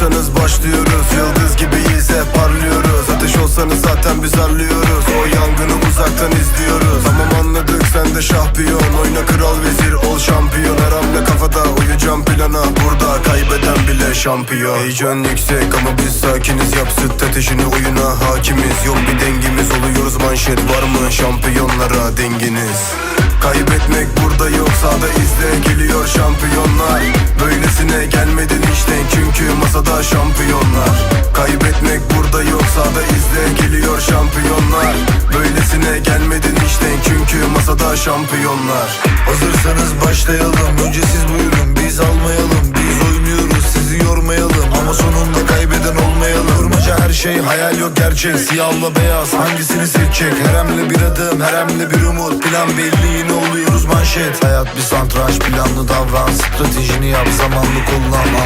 Hazırsanız başlıyoruz. Yıldız gibiyiz hep parlıyoruz. Ateş olsanız zaten biz arlıyoruz O yangını uzaktan izliyoruz. Tamam anladık sen de şampiyon. Oyna kral vezir ol şampiyon. Her kafada uyacağım plana. Burada kaybeden bile şampiyon. Heyecan yüksek ama biz sakiniz. Yap süt ateşini oyuna. Hakimiz Yok bir dengimiz. Oluyoruz manşet Var mı şampiyonlara denginiz? Kaybetmek burada yok sağda izle. Geliyor şampiyonlar şampiyonlar. Kaybetmek burada yok sağda izle geliyor şampiyonlar. Böylesine gelmedin işte çünkü masada şampiyonlar. Hazırsanız başlayalım Önce siz buyurun biz almayalım. Biz oynuyoruz sizi yormayalım. Ama sonunda kaybeden olmayalım. Kurmaca her şey hayal yok gerçek. Siyahla beyaz hangisini seçecek? Her hamle bir adım her hamle bir umut. Plan belli yine oluyoruz manşet. Hayat bir satranç planlı davran. Stratejini yap zamanlı kullan